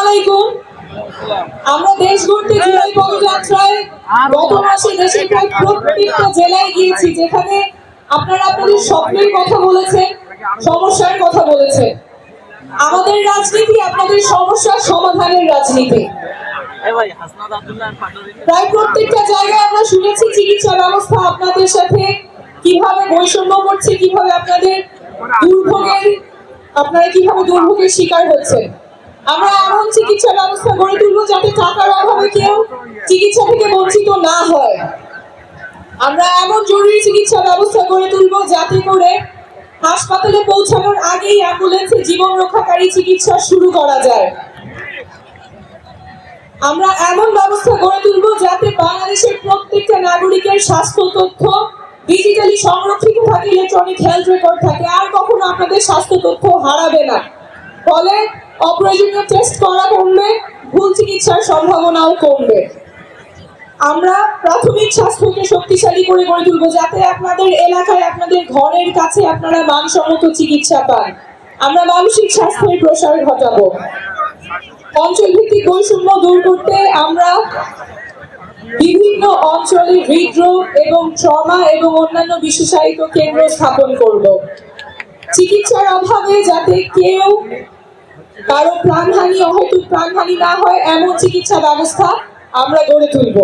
আলাইকুম। আমরা দেশ ঘুরতে জুলাই পদযাত্রায় গত মাসে দেশের প্রায় প্রত্যেকটা জেলায় গিয়েছি যেখানে আপনারা আপনাদের স্বপ্নের কথা বলেছেন সমস্যার কথা বলেছেন। আমাদের রাজনীতি আপনাদের সমস্যার সমাধানের রাজনীতি। প্রায় প্রত্যেকটা জায়গায় আমরা শুনেছি চিকিৎসা ব্যবস্থা আপনাদের সাথে কীভাবে বৈষম্য করছে কীভাবে আপনাদের দুর্ভোগের আপনারা কীভাবে দুর্ভোগের শিকার হচ্ছেন? আমরা এমন চিকিৎসা ব্যবস্থা গড়ে তুলবো যাতে টাকার অভাবে কেউ চিকিৎসা থেকে বঞ্চিত না হয়। আমরা এমন জরুরি চিকিৎসা ব্যবস্থা গড়ে তুলবো যাতে করে হাসপাতালে পৌঁছানোর আগেই অ্যাম্বুলেন্সে জীবন রক্ষাকারী চিকিৎসা শুরু করা যায়। আমরা এমন ব্যবস্থা গড়ে তুলব যাতে বাংলাদেশের প্রত্যেকটা নাগরিকের স্বাস্থ্য তথ্য ডিজিটালি সংরক্ষিত থাকে ইলেকট্রনিক হেলথ রেকর্ড থাকে। আর কখনো আপনাদের স্বাস্থ্য তথ্য হারাবে না। ফলে অপ্রয়োজনীয় টেস্ট করা কমবে, ভুল চিকিৎসার সম্ভাবনাও কমবে। আমরা প্রাথমিক স্বাস্থ্যকে শক্তিশালী করে গড়ে তুলবো, যাতে আপনাদের এলাকায়, আপনাদের ঘরের কাছে আপনারা মানসম্মত চিকিৎসা পান। আমরা মানসিক স্বাস্থ্যের প্রসার ঘটাবো। অঞ্চল ভিত্তিক বৈষম্য দূর করতে আমরা বিভিন্ন অঞ্চলে হৃদরোগ এবং ট্রমা এবং অন্যান্য বিশেষায়িত কেন্দ্র স্থাপন করব। চিকিৎসার অভাবে যাতে কেউ কারও প্রাণহানি, অহেতুক প্রাণহানি না হয়, এমন চিকিৎসা ব্যবস্থা আমরা গড়ে তুলব।